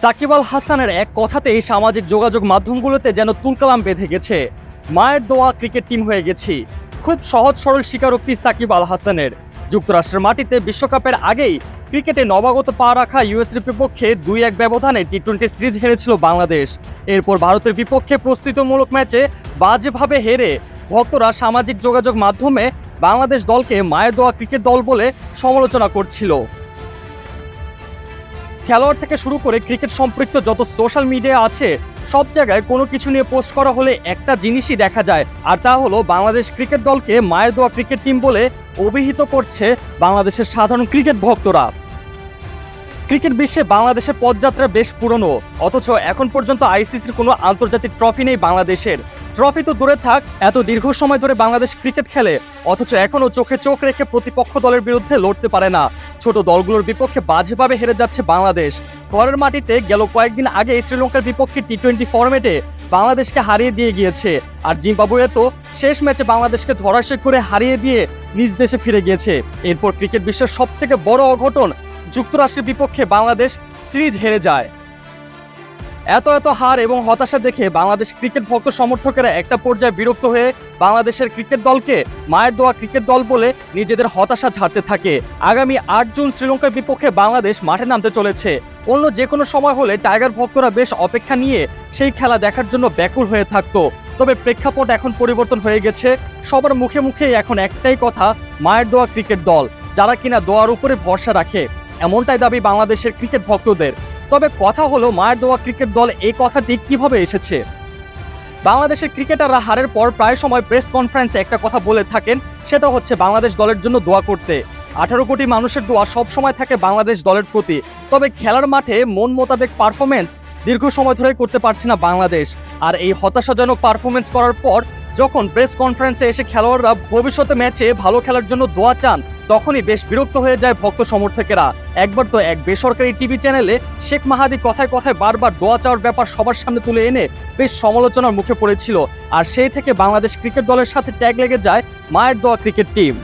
সাকিব আল হাসানের এক কথাতেই সামাজিক যোগাযোগ মাধ্যমগুলোতে যেন তুলকালাম বেঁধে গেছে। মায়ের দোয়া ক্রিকেট টিম হয়ে গেছি। খুব সহজ সরল স্বীকারোক্তি সাকিব আল হাসানের। যুক্তরাষ্ট্রের মাটিতে বিশ্বকাপের আগেই ক্রিকেটে নবাগত পা রাখা ইউএসের বিপক্ষে দুই এক ব্যবধানে টি টোয়েন্টি সিরিজ হেরেছিল বাংলাদেশ। এরপর ভারতের বিপক্ষে প্রস্তুতিমূলক ম্যাচে বাজেভাবে হেরে ভক্তরা সামাজিক যোগাযোগ মাধ্যমে বাংলাদেশ দলকে মায়ের দোয়া ক্রিকেট দল বলে সমালোচনা করছিল। খেলোয়াড় থেকে শুরু করে ক্রিকেট সম্পৃক্ত যত সোশ্যাল মিডিয়া আছে, সব জায়গায় কোনো কিছু নিয়ে পোস্ট করা হলে একটা জিনিসই দেখা যায়, আর তা হলো বাংলাদেশ ক্রিকেট দলকে মায়ের দোয়া ক্রিকেট টিম বলে অভিহিত করছে বাংলাদেশের সাধারণ ক্রিকেট ভক্তরা। ক্রিকেট বিশ্বে বাংলাদেশের পদযাত্রা বেশ পুরনো, অথচ এখন পর্যন্ত আইসিসির কোনো আন্তর্জাতিক ট্রফি নেই বাংলাদেশের। ট্রফি তো দূরে থাক, এত দীর্ঘ সময় ধরে বাংলাদেশ ক্রিকেট খেলে, অথচ এখনও চোখে চোখ রেখে প্রতিপক্ষ দলের বিরুদ্ধে লড়তে পারে না। ছোট দলগুলোর বিপক্ষে বাজেভাবে হেরে যাচ্ছে বাংলাদেশ। ঘরের মাটিতে গেল কয়েকদিন আগে শ্রীলঙ্কার বিপক্ষে টি টোয়েন্টি ফরম্যাটে বাংলাদেশকে হারিয়ে দিয়ে গিয়েছে। আর জিম্বাবুয়ে তো শেষ ম্যাচে বাংলাদেশকে ধরাশয় করে হারিয়ে দিয়ে নিজ দেশে ফিরে গিয়েছে। এরপর ক্রিকেট বিশ্বের সব থেকে বড় অঘটন, যুক্তরাষ্ট্রের বিপক্ষে বাংলাদেশ সিরিজ হেরে যায়। এত এত হার এবং হতাশা দেখে বাংলাদেশ ক্রিকেট ভক্ত সমর্থকেরা একটা পর্যায়ে বিরক্ত হয়ে বাংলাদেশের ক্রিকেট দলকে মায়ের দোয়া ক্রিকেট দল বলে নিজেদের হতাশা ঝাড়তে থাকে। আগামী আট জুন শ্রীলঙ্কার বিপক্ষে বাংলাদেশ মাঠে নামতে চলেছে। অন্য যে কোনো সময় হলে টাইগার ভক্তরা বেশ অপেক্ষা নিয়ে সেই খেলা দেখার জন্য ব্যাকুল হয়ে থাকতো। তবে প্রেক্ষাপট এখন পরিবর্তন হয়ে গেছে। সবার মুখে মুখে এখন একটাই কথা, মায়ের দোয়া ক্রিকেট দল। যারা কিনা দোয়ার উপরে ভরসা রাখে, এমনটাই দাবি বাংলাদেশের ক্রিকেট ভক্তদের। তবে কথা হলো মায়ের দোয়া ক্রিকেট দল এই কথাটি কীভাবে এসেছে? বাংলাদেশের ক্রিকেটাররা হারের পর প্রায় সময় প্রেস কনফারেন্সে একটা কথা বলে থাকেন, সেটা হচ্ছে বাংলাদেশ দলের জন্য দোয়া করতে। আঠারো কোটি মানুষের দোয়া সব সময় থাকে বাংলাদেশ দলের প্রতি। তবে খেলার মাঠে মন মোতাবেক পারফরমেন্স দীর্ঘ সময় ধরে করতে পারছে না বাংলাদেশ। আর এই হতাশাজনক পারফরমেন্স করার পর যখন প্রেস কনফারেন্সে এসে খেলোয়াড়রা ভবিষ্যতে ম্যাচে ভালো খেলার জন্য দোয়া চান তখনই বেশ বিরক্ত হয়ে যায় ভক্ত সমর্থকেরা। একবার তো এক বেসরকারি টিভি চ্যানেলে শেখ মাহাদি কথায় কথায় বারবার দোয়া চাওয়ার ব্যাপার সবার সামনে তুলে এনে বেশ সমালোচনার মুখে পড়েছিল। আর সেই থেকে বাংলাদেশ ক্রিকেট দলের সাথে ট্যাগ লেগে যায় মায়ের দোয়া ক্রিকেট টিম